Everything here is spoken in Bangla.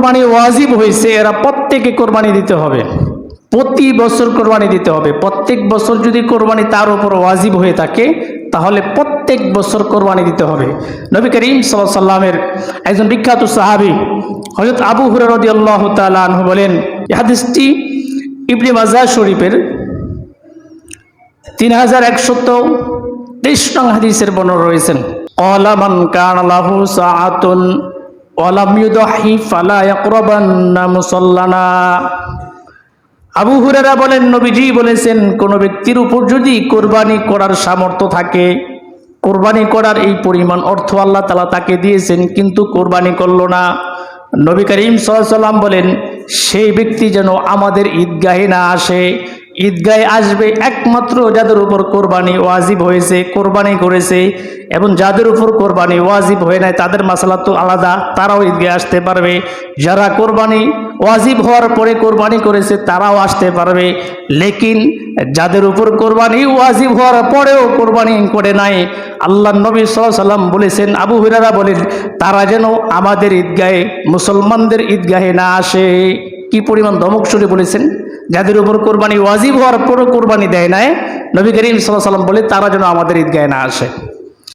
কোরবানি ওয়াজিব হয়েছে এরা প্রত্যেকে কোরবানি দিতে হবে। প্রতি বছর কোরবানি দিতে হবে। প্রত্যেক বছর যদি কোরবানি তার উপর ওয়াজিব হয়ে থাকে, তাহলে প্রত্যেক বছর কোরবানি দিতে হবে। নবী করিম সাল্লাহ সাল্লামের একজন বিখ্যাত সাহাবি হজরত আবু হুরারদি আল্লাহ তালু বলেন, এই হাদিসটি ইবনে মাজা শরীফের তিন হাজার একশত তেইশ নং হাদিসের বর্ণনা রয়েছেন। অলামান কান লাহু সাআতুন আবু হুরেরা বলেন, নবীজি বলেছেন, কোন ব্যক্তির উপর যদি কোরবানি করার সামর্থ্য থাকে, কোরবানি করার এই পরিমাণ অর্থ আল্লাহ তালা তাকে দিয়েছেন, কিন্তু কোরবানি করল না। নবী করিম সাল্লাম বলেন, সেই ব্যক্তি যেন আমাদের ঈদগাহে না আসে ঈদগাহে আসবে একমাত্র যাদের উপর কোরবানি ওয়াজিব হয়েছে, কোরবানি করেছে এবং যাদের উপর কোরবানি ওয়াজিব হয়ে নাই, তাদের মশলা তো আলাদা, তারাও ঈদগাহে আসতে পারবে। যারা কোরবানি ওয়াজিব হওয়ার পরে কোরবানি করেছে, তারাও আসতে পারবে। লেকিন যাদের উপর কোরবানি ওয়াজিব হওয়ার পরেও কোরবানি করে নাই, আল্লাহ নবী সাল্লাম বলেছেন, আবু হুরারা বলেন, তারা যেন আমাদের ঈদগাহে, মুসলমানদের ঈদগাহে না আসে। কি পরিমাণ দমক সুরে বলেছেন? যাদের উপর কোরবানি ওয়াজিব হওয়ার পরও কোরবানি দেয় নাই, নবী করিম সাল্লাহ সাল্লাম বলে তারা যেন আমাদের ঈদগাহে না আসে।